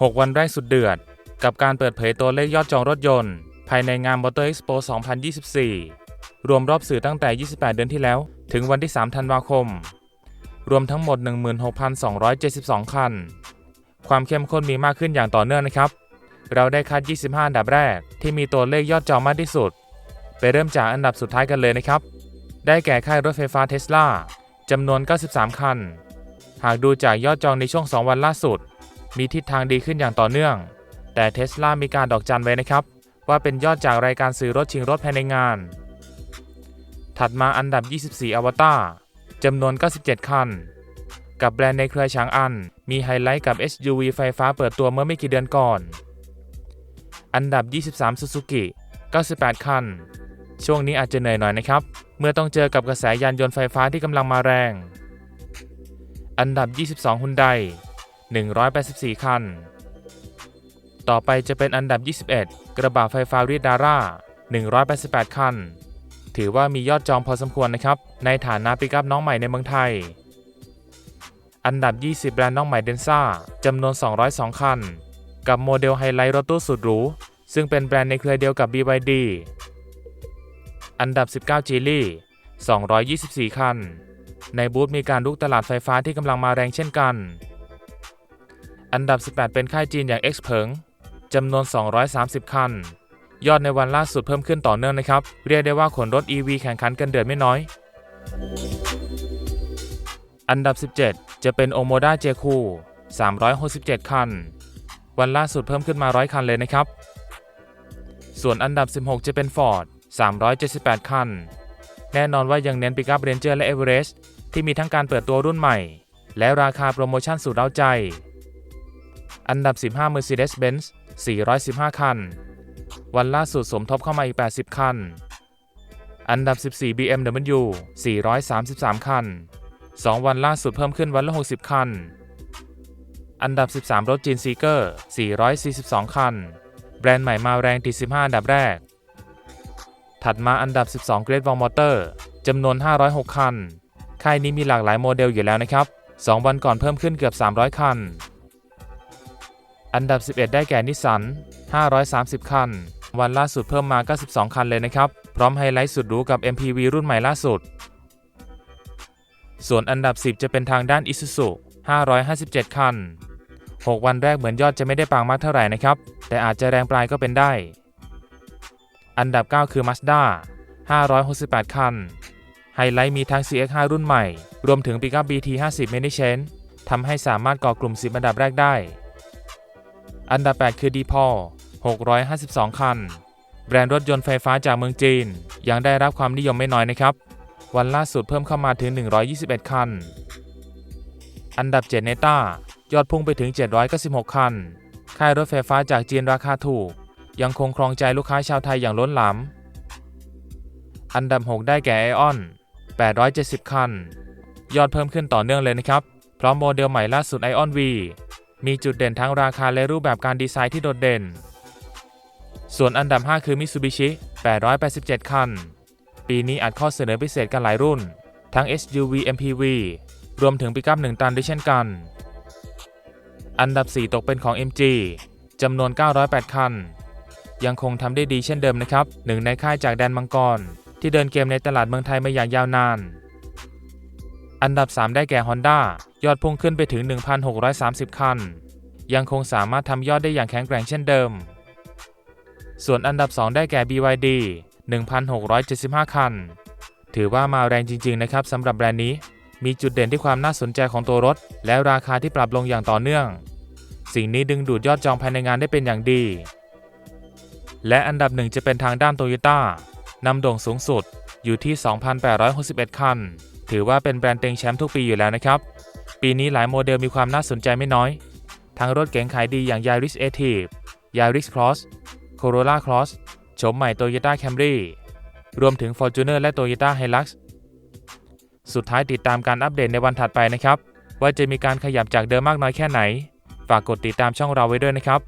6 วันแรกสุดเดือด กับการเปิดเผยตัวเลขยอดจองรถยนต์ ภายในงาน Motor Expo 2024 รวมรอบสื่อตั้งแต่ 28 เดือนที่แล้ว ถึงวันที่ 3 ธันวาคม รวมทั้งหมด 16,272 คัน ความเข้มข้นมีมากขึ้นอย่างต่อเนื่องนะครับ เราได้คัด 25 อันดับแรกที่มีตัวเลขยอดจองมากที่สุด ไปเริ่มจากอันดับสุดท้ายกันเลยนะครับ ได้แก่ค่ายรถไฟฟ้าเทสลาจำนวน 93 คัน หากดูจากยอดจองในช่วง 2 วันล่าสุด มีทิศทางดีขึ้นอย่างต่อเนื่อง แต่เทสลามีการดอกจันไว้นะครับ ว่าเป็นยอดจากรายการซื้อรถชิงรถภายในงาน ถัดมาอันดับ 24 อวตารจำนวน 97 คัน กับแบรนด์ในเครือฉางอัน มีไฮไลท์กับ SUV ไฟฟ้าเปิดตัวเมื่อไม่กี่เดือนก่อน อันดับ 23 Suzuki 98 คัน ช่วงนี้อาจจะเหนื่อยหน่อยนะครับ เมื่อต้องเจอกับกระแสยานยนต์ไฟฟ้าที่กำลังมาแรง อันดับ 22ฮุนได 184 คัน ต่อไปจะเป็นอันดับ 21 กระบะไฟฟ้าริดาร่า 188 คัน ถือว่ามียอดจองพอสมควรนะครับ ในฐานะปิกัพน้องใหม่ในเมืองไทย อันดับ 20 แบรนด์น้องใหม่เดนซ่าจำนวน 202 คัน กับโมเดลไฮไลท์รถตู้สุดหรู ซึ่งเป็นแบรนด์ในเครือเดียวกับ BYD อันดับ 19 จีลี่ 224 คัน ในบูธมีการลุกตลาดไฟฟ้าที่กำลังมาแรงเช่นกัน อันดับ 18 เป็นค่ายจีนอย่าง X เพิงจำนวน 230 คัน ยอดในวันล่าสุดเพิ่มขึ้นต่อเนื่องนะครับ เรียกได้ว่าขนรถ EV แข่งขันกันเดือดไม่น้อย อันดับ 17 จะเป็นโอโมด a เจคู367 คัน วันล่าสุดเพิ่มขึ้นมา 100 คันเลยนะครับ ส่วนอันดับ 16 จะเป็น Ford 378 คัน แน่นอนว่ายังเน้นปิกอัพเรนเจอร์และเอเวอเรสต์ที่มีทั้งการเปิดตัวรุ่นใหม่ และราคาโปรโมชั่นสุดเร้าใจ อันดับ 15 Mercedes-Benz 415 คัน วันล่าสุดสมทบเข้ามาอีก 80 คัน อันดับ 14 BMW 433 คัน 2 วันล่าสุดเพิ่มขึ้นวันละ 60 คัน อันดับ 13 รถจีนซีเกอร์ 442 คัน แบรนด์ใหม่มาแรงติด15 อันดับแรก ถัดมาอันดับ 12 Great Wall Motor จำนวน 506 คัน ค่ายนี้มีหลากหลายโมเดลอยู่แล้วนะครับ 2 วันก่อนเพิ่มขึ้นเกือบ 300 คัน อันดับ 11 ได้แก่นิสสัน530 คัน วันล่าสุดเพิ่มมา 92 คันเลยนะครับ พร้อมไฮไลท์สุดหรูกับ MPV รุ่นใหม่ล่าสุด ส่วนอันดับ 10 จะเป็นทางด้าน Isuzu 557 คัน 6 วันแรกเหมือนยอดจะไม่ได้ปังมากเท่าไหร่นะครับ แต่อาจจะแรงปลายก็เป็นได้ อันดับ 9 คือ Mazda 568 คัน ไฮไลท์มีทั้ง CX5 รุ่นใหม่ รวมถึง Pickup BT50 Mini Change ทำให้สามารถก่อกลุ่ม 10 อันดับแรกได้ อันดับ 8 คือ d p o l 652 คัน แบรนด์รถยนต์ไฟฟ้าจากเมืองจีน ยังได้รับความนิยมไม่น้อยนะครับ วันล่าสุดเพิ่มเข้ามาถึง 121 คัน อันดับ 7 เนต้ายอดพุ่งไปถึง 796 คัน ค่ายรถไฟฟ้าจากจีนราคาถูก ยังคงครองใจลูกค้าชาวไทยอย่างล้นหลาม อันดับ 6 ได้แก่ไอออน 870 คัน ยอดเพิ่มขึ้นต่อเนื่องเลยนะครับ พร้อมโมเดลใหม่ล่าสุด Ion V มีจุดเด่นทั้งราคาและรูปแบบการดีไซน์ที่โดดเด่น ส่วนอันดับ 5 คือ Mitsubishi 887 คัน ปีนี้อัดข้อเสนอพิเศษกันหลายรุ่น ทั้ง SUV MPV รวมถึงปิกัพ1 ตันด้วยเช่นกัน อันดับ 4 ตกเป็นของ MG จำนวน 908 คัน ยังคงทำได้ดีเช่นเดิมนะครับ หนึ่งในค่ายจากแดนมังกร ที่เดินเกมในตลาดเมืองไทยมาอย่างยาวนาน อันดับ 3 ได้แก่ Honda ยอดพุ่งขึ้นไปถึง 1,630 คัน ยังคงสามารถทำยอดได้อย่างแข็งแกร่งเช่นเดิม ส่วนอันดับ 2 ได้แก่ BYD 1,675 คัน ถือว่ามาแรงจริง ๆ นะครับสำหรับแบรนด์นี้ มีจุดเด่นที่ความน่าสนใจของตัวรถ และราคาที่ปรับลงอย่างต่อเนื่อง สิ่งนี้ดึงดูดยอดจองภายในงานได้เป็นอย่างดี และอันดับหนึ่งจะเป็นทางด้านโตโยต้านำโด่งสูงสุดอยู่ที่ 2,861 คัน ถือว่าเป็นแบรนด์เต็งแชมป์ทุกปีอยู่แล้วนะครับ ปีนี้หลายโมเดลมีความน่าสนใจไม่น้อย ทั้งรถเก๋งขายดีอย่าง Yaris a t i v e Yaris Cross Corolla Cross โฉมใหม่ Toyota Camry รวมถึง Fortuner และ Toyota Hilux สุดท้ายติดตามการอัปเดตในวันถัดไปนะครับ ว่าจะมีการขยับจากเดิมมากน้อยแค่ไหน ฝากกดติดตามช่องเราไว้ด้วยนะครับ